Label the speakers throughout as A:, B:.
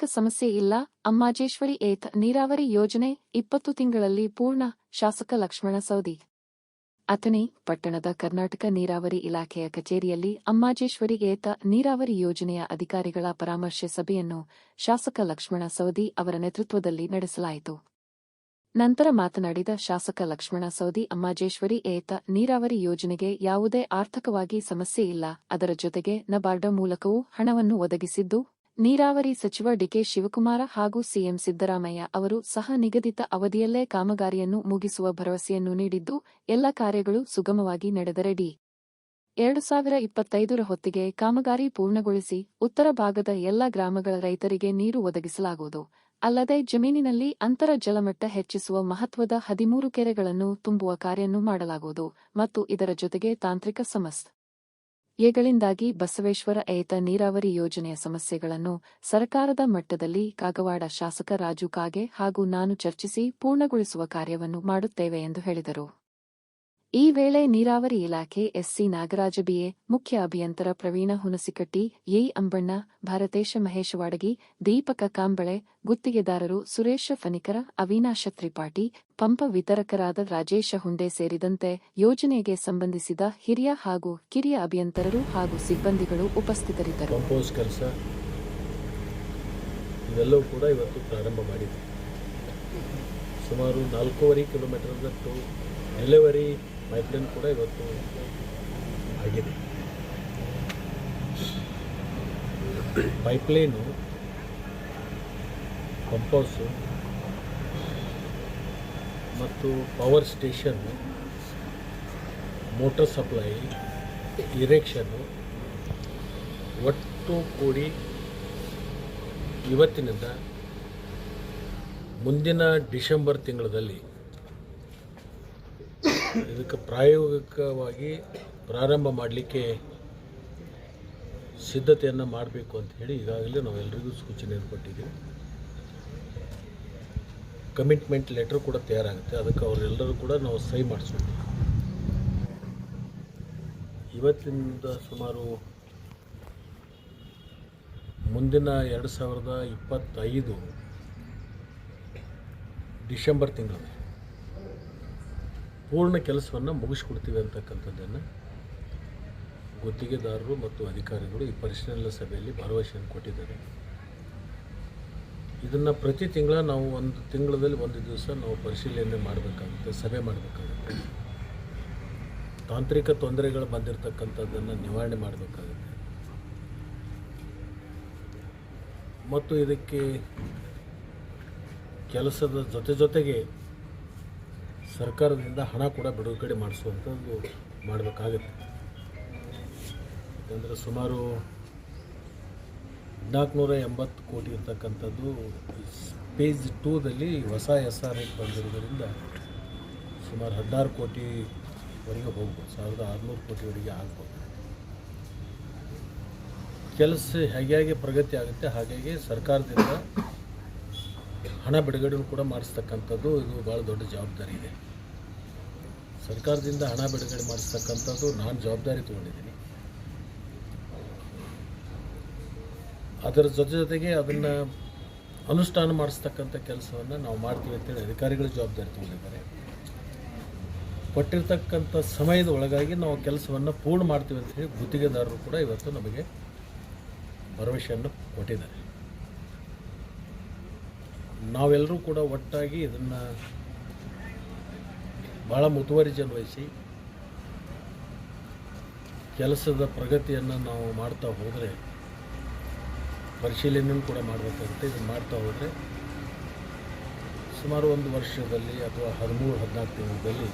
A: ತಾಂತ್ರಿಕ ಸಮಸ್ಯೆ ಇಲ್ಲ. ಅಮ್ಮಾಜೇಶ್ವರಿ ಏತ ನೀರಾವರಿ ಯೋಜನೆ ಇಪ್ಪತ್ತು ತಿಂಗಳಲ್ಲಿ ಪೂರ್ಣ. ಶಾಸಕ ಲಕ್ಷ್ಮಣ ಸೌದಿ ಅಥಣಿ ಪಟ್ಟಣದ ಕರ್ನಾಟಕ ನೀರಾವರಿ ಇಲಾಖೆಯ ಕಚೇರಿಯಲ್ಲಿ ಅಮ್ಮಾಜೇಶ್ವರಿ ಏತ ನೀರಾವರಿ ಯೋಜನೆಯ ಅಧಿಕಾರಿಗಳ ಪರಾಮರ್ಶೆ ಸಭೆಯನ್ನು ಶಾಸಕ ಲಕ್ಷ್ಮಣ ಸೌದಿ ಅವರ ನೇತೃತ್ವದಲ್ಲಿ ನಡೆಸಲಾಯಿತು. ನಂತರ ಮಾತನಾಡಿದ ಶಾಸಕ ಲಕ್ಷ್ಮಣ ಸೌದಿ ಅಮ್ಮಾಜೇಶ್ವರಿ ಏತ ನೀರಾವರಿ ಯೋಜನೆಗೆ ಯಾವುದೇ ಆರ್ಥಿಕವಾಗಿ ಸಮಸ್ಯೆ ಇಲ್ಲ. ಅದರ ಜೊತೆಗೆ ನಬಾರ್ಡ ಮೂಲಕವೂ ಹಣವನ್ನು ಒದಗಿಸಿದ್ದು ನೀರಾವರಿ ಸಚಿವ ಡಿಕೆ ಶಿವಕುಮಾರ ಹಾಗೂ ಸಿಎಂ ಸಿದ್ದರಾಮಯ್ಯ ಅವರು ಸಹ ನಿಗದಿತ ಅವಧಿಯಲ್ಲೇ ಕಾಮಗಾರಿಯನ್ನು ಮುಗಿಸುವ ಭರವಸೆಯನ್ನು ನೀಡಿದ್ದು, ಎಲ್ಲ ಕಾರ್ಯಗಳು ಸುಗಮವಾಗಿ ನಡೆದರೆ ಡಿ ಎರಡು ಸಾವಿರ ಇಪ್ಪತ್ತೈದರ ಹೊತ್ತಿಗೆ ಕಾಮಗಾರಿ ಪೂರ್ಣಗೊಳಿಸಿ ಉತ್ತರ ಭಾಗದ ಎಲ್ಲ ಗ್ರಾಮಗಳ ರೈತರಿಗೆ ನೀರು ಒದಗಿಸಲಾಗುವುದು. ಅಲ್ಲದೆ ಜಮೀನಿನಲ್ಲಿ ಅಂತರ ಜಲಮಟ್ಟ ಹೆಚ್ಚಿಸುವ ಮಹತ್ವದ ಹದಿಮೂರು ಕೆರೆಗಳನ್ನು ತುಂಬುವ ಕಾರ್ಯನ್ನು ಮಾಡಲಾಗುವುದು ಮತ್ತು ಇದರ ಜೊತೆಗೆ ತಾಂತ್ರಿಕ ಸಮಸ್ಯೆ ಎಗಳಿಂದಾಗಿ ಬಸವೇಶ್ವರ ಏತ ನೀರಾವರಿ ಯೋಜನೆಯ ಸಮಸ್ಯೆಗಳನ್ನು ಸರ್ಕಾರದ ಮಟ್ಟದಲ್ಲಿ ಕಾಗವಾಡ ಶಾಸಕ ರಾಜು ಕಾಗೆ ಹಾಗೂ ನಾನು ಚರ್ಚಿಸಿ ಪೂರ್ಣಗೊಳಿಸುವ ಕಾರ್ಯವನ್ನು ಮಾಡುತ್ತೇವೆ ಎಂದು ಹೇಳಿದರು. ಈ ವೇಳೆ ನೀರಾವರಿ ಇಲಾಖೆ ಎಸ್ಸಿ ನಾಗರಾಜ ಬಿಎ, ಮುಖ್ಯ ಅಭಿಯಂತರ ಪ್ರವೀಣ ಹುಣಸಿಕಟ್ಟಿ, ಎ ಅಂಬಣ್ಣ, ಭಾರತೇಶ ಮಹೇಶ್ ವಾಡಗಿ, ದೀಪಕ ಕಾಂಬಳೆ, ಗುತ್ತಿಗೆದಾರರು ಸುರೇಶ ಫನಿಕರ ಅವಿನಾಶ ತ್ರಿಪಾಠಿ, ಪಂಪ ವಿತರಕರಾದ ರಾಜೇಶ ಹುಂಡೆ ಸೇರಿದಂತೆ ಯೋಜನೆಗೆ ಸಂಬಂಧಿಸಿದ ಹಿರಿಯ ಹಾಗೂ ಕಿರಿಯ ಅಭಿಯಂತರರು ಹಾಗೂ ಸಿಬ್ಬಂದಿಗಳು ಉಪಸ್ಥಿತರಿದ್ದರು.
B: ಸುಮಾರು ನಾಲ್ಕೂವರೆ ಕಿಲೋಮೀಟರ್ದಷ್ಟು ಡೆಲಿವರಿ ಪೈಪ್ಲೈನ್ ಕೂಡ ಇವತ್ತು ಆಗಿದೆ. ಪೈಪ್ಲೈನು ಪಂಪ್ಹೌಸು ಮತ್ತು power station motor supply erection ಒಟ್ಟು ಕೂಡಿ ಇವತ್ತಿನಿಂದ ಮುಂದಿನ ಡಿಸೆಂಬರ್ ತಿಂಗಳಲ್ಲಿ ಇದಕ್ಕೆ ಪ್ರಾಯೋಗಿಕವಾಗಿ ಪ್ರಾರಂಭ ಮಾಡಲಿಕ್ಕೆ ಸಿದ್ಧತೆಯನ್ನು ಮಾಡಬೇಕು ಅಂತ ಹೇಳಿ ಈಗಾಗಲೇ ನಾವೆಲ್ಲರಿಗೂ ಸೂಚನೆಯನ್ನು ಕೊಟ್ಟಿದ್ದೀವಿ. ಕಮಿಟ್ಮೆಂಟ್ ಲೆಟರ್ ಕೂಡ ತಯಾರಾಗುತ್ತೆ. ಅದಕ್ಕೆ ಅವರೆಲ್ಲರೂ ಕೂಡ ನಾವು ಸಹಿ ಮಾಡಿಸ್ತೀವಿ ಇವತ್ತಿನಿಂದ ಸುಮಾರು ಮುಂದಿನ ಎರಡು ಸಾವಿರದ ಇಪ್ಪತ್ತೈದು ಡಿಸೆಂಬರ್ ತಿಂಗಳಲ್ಲಿ ಪೂರ್ಣ ಕೆಲಸವನ್ನು ಮುಗಿಸ್ಕೊಡ್ತೀವಿ ಅಂತಕ್ಕಂಥದ್ದನ್ನು ಗುತ್ತಿಗೆದಾರರು ಮತ್ತು ಅಧಿಕಾರಿಗಳು ಈ ಪರಿಶೀಲನಾ ಸಭೆಯಲ್ಲಿ ಭರವಸೆಯನ್ನು ಕೊಟ್ಟಿದ್ದಾರೆ. ಇದನ್ನು ಪ್ರತಿ ತಿಂಗಳ ನಾವು ಒಂದು ತಿಂಗಳಲ್ಲಿ ಒಂದು ದಿವಸ ನಾವು ಪರಿಶೀಲನೆ ಮಾಡಬೇಕಾಗುತ್ತೆ, ಸಭೆ ಮಾಡಬೇಕಾಗುತ್ತೆ. ತಾಂತ್ರಿಕ ತೊಂದರೆಗಳು ಬಂದಿರತಕ್ಕಂಥದ್ದನ್ನು ನಿವಾರಣೆ ಮಾಡಬೇಕಾಗುತ್ತೆ. ಮತ್ತು ಇದಕ್ಕೆ ಕೆಲಸದ ಜೊತೆ ಜೊತೆಗೆ ಸರ್ಕಾರದಿಂದ ಹಣ ಕೂಡ ಬಿಡುಗಡೆ ಮಾಡಿಸುವಂಥದ್ದು ಮಾಡಬೇಕಾಗುತ್ತೆ. ಯಾಕಂದರೆ ಸುಮಾರು ಹದಿನಾಲ್ಕುನೂರ ಎಂಬತ್ತು ಕೋಟಿ ಇರ್ತಕ್ಕಂಥದ್ದು ಪೇಜ್ ಟೂದಲ್ಲಿ ಹೊಸ ಎಸ್ ಆರ್ ಐ ಬಂದಿರೋದ್ರಿಂದ ಸುಮಾರು ಹದಿನಾರು ಕೋಟಿವರೆಗೆ ಹೋಗ್ಬೋದು, ಸಾವಿರದ ಆರುನೂರು ಕೋಟಿವರೆಗೆ ಆಗ್ಬೋದು. ಕೆಲಸ ಹೇಗೆ ಹೇಗೆ ಪ್ರಗತಿ ಆಗುತ್ತೆ ಹಾಗಾಗಿ ಸರ್ಕಾರದಿಂದ ಹಣ ಬಿಡುಗಡೆ ಕೂಡ ಮಾಡಿಸ್ತಕ್ಕಂಥದ್ದು ಇದು ಭಾಳ ದೊಡ್ಡ ಜವಾಬ್ದಾರಿ ಇದೆ. ಸರ್ಕಾರದಿಂದ ಹಣ ಬಿಡುಗಡೆ ಮಾಡಿಸ್ತಕ್ಕಂಥದ್ದು ನಾನು ಜವಾಬ್ದಾರಿ ತೊಗೊಂಡಿದ್ದೀನಿ. ಅದರ ಜೊತೆ ಜೊತೆಗೆ ಅದನ್ನು ಅನುಷ್ಠಾನ ಮಾಡಿಸ್ತಕ್ಕಂಥ ಕೆಲಸವನ್ನು ನಾವು ಮಾಡ್ತೀವಿ ಅಂತೇಳಿ ಅಧಿಕಾರಿಗಳು ಜವಾಬ್ದಾರಿ ತೊಗೊಂಡಿದ್ದಾರೆ. ಕೊಟ್ಟಿರ್ತಕ್ಕಂಥ ಸಮಯದ ಒಳಗಾಗಿ ನಾವು ಕೆಲಸವನ್ನು ಪೂರ್ಣ ಮಾಡ್ತೀವಿ ಅಂತ ಹೇಳಿ ಗುತ್ತಿಗೆದಾರರು ಕೂಡ ಇವತ್ತು ನಮಗೆ ಭರವಸೆಯನ್ನು ಕೊಟ್ಟಿದ್ದಾರೆ. ನಾವೆಲ್ಲರೂ ಕೂಡ ಒಟ್ಟಾಗಿ ಇದನ್ನು ಭಾಳ ಮುತುವರ್ಜಿಯನ್ನು ವಹಿಸಿ ಕೆಲಸದ ಪ್ರಗತಿಯನ್ನು ನಾವು ಮಾಡ್ತಾ ಹೋದರೆ ಪರಿಶೀಲನೆಯನ್ನು ಕೂಡ ಮಾಡಬೇಕಾಗುತ್ತೆ ಇದನ್ನು ಮಾಡ್ತಾ ಹೋದರೆ, ಸುಮಾರು ಒಂದು ವರ್ಷದಲ್ಲಿ ಅಥವಾ ಹದಿಮೂರು, ಹದಿನಾಲ್ಕು ತಿಂಗಳಲ್ಲಿ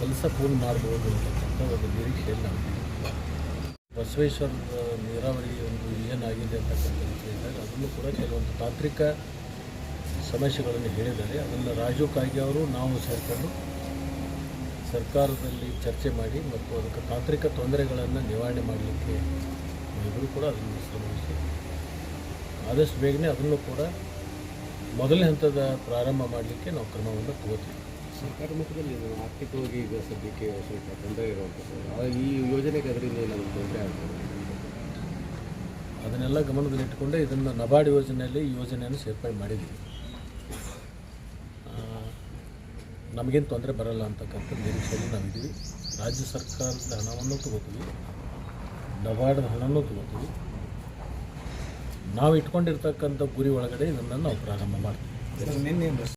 B: ಕೆಲಸ ಪೂರ್ಣ ಮಾಡ್ಬೋದು ಅಂತಕ್ಕಂಥ ಒಂದು ನಿರೀಕ್ಷೆಯಲ್ಲಿ ನಾವು ಬಸವೇಶ್ವರದ ನೀರಾವರಿ ಒಂದು ಏನಾಗಿದೆ ಅಂತಕ್ಕಂಥ ವಿಷಯದಾಗ, ಅದನ್ನು ಕೂಡ ಕೆಲವೊಂದು ತಾಂತ್ರಿಕ ಸಮಸ್ಯೆಗಳನ್ನು ಹೇಳಿದ್ದಾರೆ. ಅದನ್ನು ರಾಜು ಕಾಯ್ಗೆ ಅವರು ನಾವು ಸೇರಿಕೊಂಡು ಸರ್ಕಾರದಲ್ಲಿ ಚರ್ಚೆ ಮಾಡಿ ಮತ್ತು ಅದಕ್ಕೆ ತಾಂತ್ರಿಕ ತೊಂದರೆಗಳನ್ನು ನಿವಾರಣೆ ಮಾಡಲಿಕ್ಕೆ ಇಬ್ಬರು ಕೂಡ ಅದನ್ನು ಶ್ರಮಿಸಿ ಆದಷ್ಟು ಬೇಗನೆ ಅದನ್ನು ಕೂಡ ಮೊದಲನೇ ಹಂತದ ಪ್ರಾರಂಭ ಮಾಡಲಿಕ್ಕೆ ನಾವು ಕ್ರಮವನ್ನು ತಗೋತೀವಿ.
C: ಸರ್ಕಾರ ಮಟ್ಟದಲ್ಲಿ ಆರ್ಥಿಕವಾಗಿ ಈಗ ಸದ್ಯಕ್ಕೆ ಸ್ವಲ್ಪ ತೊಂದರೆ ಇರುವಂಥದ್ದು. ಈ ಯೋಜನೆಗೆ ಅದರಿಂದ ಏನಾದರೂ ತೊಂದರೆ ಆಗ್ತದೆ
B: ಅದನ್ನೆಲ್ಲ ಗಮನದಲ್ಲಿಟ್ಟುಕೊಂಡೇ ಇದನ್ನು ನಬಾರ್ಡ್ ಯೋಜನೆಯಲ್ಲಿ ಈ ಯೋಜನೆಯನ್ನು ಸೇರ್ಪಡೆ ಮಾಡಿದ್ದೀವಿ. ನಮಗೇನು ತೊಂದರೆ ಬರಲ್ಲ ಅಂತಕ್ಕಂಥ ನಿರೀಕ್ಷೆಯಲ್ಲಿ ನಾವಿದ್ದೀವಿ. ರಾಜ್ಯ ಸರ್ಕಾರದ ಹಣವನ್ನು ತಗೋತೀವಿ. ನಬಾರ್ಡ್ ಹಣನೂ ತಗೋತೀವಿ. ನಾವು ಇಟ್ಕೊಂಡಿರ್ತಕ್ಕಂಥ ಗುರಿ ಒಳಗಡೆ ಇದನ್ನು ನಾವು ಪ್ರಾರಂಭ ಮಾಡ್ತೀವಿ.